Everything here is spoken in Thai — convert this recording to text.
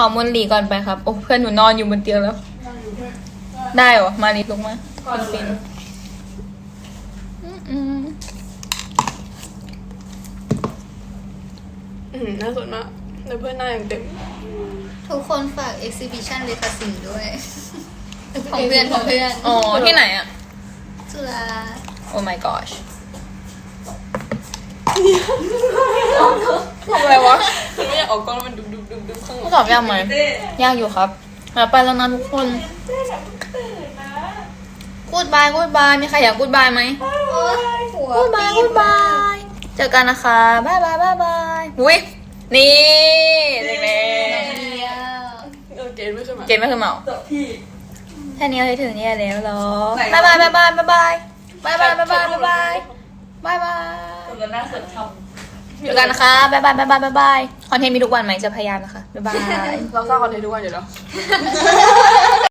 ขอมุนหลีก่อนไปครับ โอ้เพื่อนหนูนอนอยู่บนเตียงแล้ว ได้เหรอ มาลิลงมาเป็นเป็นอืมอืมน่าสนมากแล้วเพื่อนหน้าอย่างเต็มทุกคนฝาก exhibition เลขาสีด้วย ของเพื่อนของเพื่อนอ๋อ ที่ไหนอะจุฬาโอ้ my gosh อะไรวะคือไม่อย ออกกล้องแล้วมันดุบดุบดุบดุบข้างหข้ลัองสอบยากไหมยากอยู่ครับมาไปแล้วนะทุกคนกูดบายกูดบายมีใครอยากกูดบายไหมหัวกูดบายกูดบายเจอกันนะคะบายบายบายบายอุ้ยนี่เด็กเดีๆยวเออเกณฑ์ไม่ขึ้นมาเกมไม่คือเมาจบที่ แค่นี้เราจะถึงเนี่ยแล้วเหรอไหนบายบายบายบายบายบายบายบายบายบายบายบายบายบายจบกันหน้าเสร็จท เจอกันนะคะบายบายบายบายบายบายคอนเทนต์มีทุกวันไหมจะพยายามนะคะบายบาย เราสร้างคอนเทนต์ทุกวันอยู่แล้ว